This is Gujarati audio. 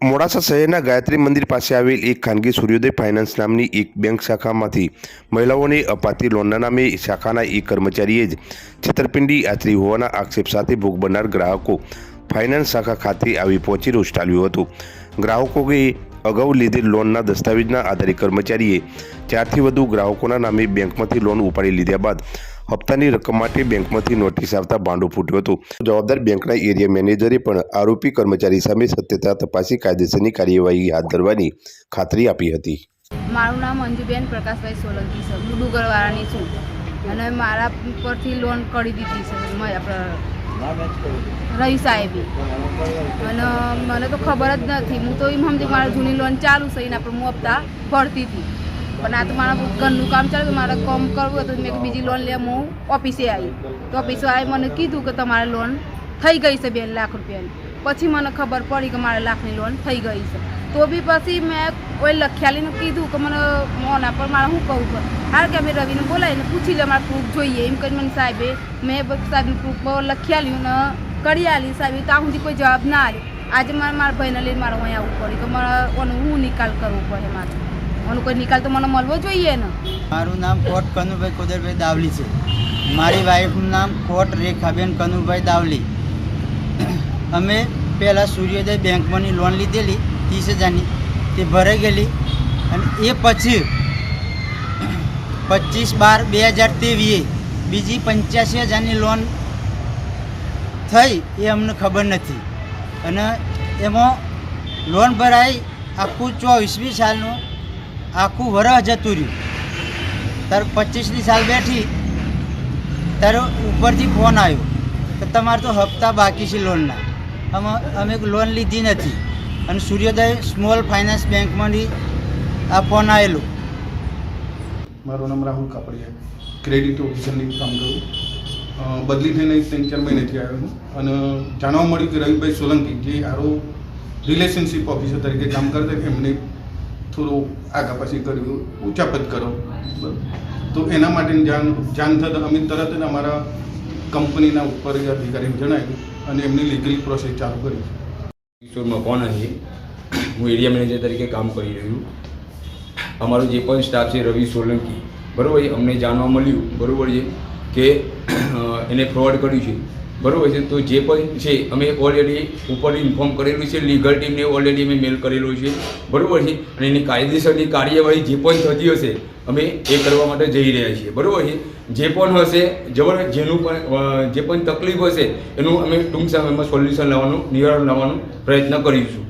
મોડાસા શહેરના ગાયત્રી મંદિર પાસે આવેલ એક ખાનગી સૂર્યોદય ફાઇનાન્સ નામની એક બેંક શાખામાંથી મહિલાઓને અપાતી લોનના નામે શાખાના એક કર્મચારીએ જ છેતરપિંડી આચરી હોવાના આક્ષેપ સાથે ભોગ બનનાર ગ્રાહકો ફાઇનાન્સ શાખા ખાતે આવી પહોંચી રોષ ટાળ્યું હતું. ગ્રાહકોએ અગાઉ લીધેલ લોનના દસ્તાવેજના આધારે કર્મચારીએ ચારથી વધુ ગ્રાહકોના નામે બેંકમાંથી લોન ઉપાડી લીધા બાદ હપ્તાની રકમ માટે બેંકમાંથી નોટિસ આવતા ભાંડું ફૂટ્યું હતું. જવાબદાર બેંકના એરિયા મેનેજરે પણ આરોપી કર્મચારી સામે સત્યતા તપાસી કાયદેસરની કાર્યવાહી હાથ ધરવાની ખાતરી આપી હતી. મારું નામ અંજુબેન પ્રકાશભાઈ સોલંકી છે. હું ડુગરવાળાની છું અને મારા પરથી લોન કરી દીધી છે રહી સાહેબે. અને મને તો ખબર જ નથી. હું તો એમ સમજી મારી જૂની લોન ચાલુ છે, એના પર હું હપ્તા ભરતી હતી. પણ આ તો મારા ઘરનું કામ ચાલે, તો મારે કામ કરવું હતું મેં બીજી લોન લે હું ઓફિસે આવી. તો ઓફિસે આવી મને કીધું કે તમારે લોન થઈ ગઈ છે બે લાખ રૂપિયાની. પછી મને ખબર પડી કે મારે લાખની લોન થઈ ગઈ છે. તો બી પછી મેં કોઈ લખ્યાલીને કીધું કે મને મોના પર મારે શું કહું છું? હાર કે અમે રવિને બોલાવીને પૂછી લે મારે પ્રૂફ જોઈએ. એમ કરીને મને સાહેબે, મેં સાહેબનું પ્રૂફ લખ્યાલ્યું ને કરી આલી સાહેબે. ત્યાં સુધી કોઈ જવાબ ના આવ્યો આજે મારે મારા ભાઈને લઈને મારે અહીં આવવું પડે કે મારે ઓનો હું નિકાલ કરવો પડે મારે. ઓનો કોઈ નિકાલ તો મને મળવો જોઈએ ને. મારું નામ કોટ કનુભાઈ કુદરભાઈ દાવલી છે. મારી વાઈફનું નામ કોટ રેખાબેન કનુભાઈ દાવલી. અમે પહેલાં સૂર્યોદય બેંકમાંની લોન લીધેલી ત્રીસ હજારની. તે ભરાઈ ગયેલી અને એ પછી પચીસ બાર બે હજાર ત્રેવીએ બીજી પંચ્યાસી હજારની લોન થઈ એ અમને ખબર નથી. અને એમાં લોન ભરાઈ આખું ચોવીસમી સાલનું આખું વરસ જતું રહ્યું. તાર પચીસની સાલ બેઠી, તારે ઉપરથી ફોન આવ્યો કે તમારે તો હપ્તા બાકી છે લોનના અમે અમે લોન લીધી નથી. અને સૂર્યોદય સ્મોલ ફાઇનાન્સ બેંકમાંથી આ ફોન આવેલો. મારું નામ રાહુલ કાપડિયા. ક્રેડિટ ઓફિસરની કામ કરું. બદલી થઈને ત્રણ ચાર મહિનેથી આવ્યો છું. અને જાણવા મળ્યું કે રવિભાઈ સોલંકી, જે આરો રિલેશનશિપ ઓફિસર તરીકે કામ કરતા એમને થોડું આગા પાછી કર્યું ઊંચાપત કરો. તો એના માટે જાણ જાણ થતાં અમે તરત જ અમારા કંપનીના ઉપર અધિકારીને જણાવ્યું અને એમની લીગલ પ્રોસેસ ચાલુ કરી. કિશોર મકવાણાજી હું એરિયા મેનેજર તરીકે કામ કરી રહ્યું અમારો જે પણ સ્ટાફ છે, રવિ સોલંકી, બરાબર છે? અમને જાણવા મળ્યું, બરાબર છે? કે એને ફ્રોડ કર્યું છે. બરાબર છે? તો જે પણ છે, અમે ઓલરેડી ઉપર ઇન્ફોર્મ કરેલું છે લીગલ ટીમને ઓલરેડી અમે મેલ કરેલો છે. બરાબર છે? અને એની કાયદેસરની કાર્યવાહી જે પણ થતી હશે, અમે એ કરવા માટે જઈ રહ્યા છીએ. બરાબર છે? જે પણ હશે જબર જેનું પણ જે પણ તકલીફ હશે, એનું અમે ટૂંક સમયમાં સોલ્યુશન લાવવાનું, નિવારણ લાવવાનો પ્રયત્ન કરીશું.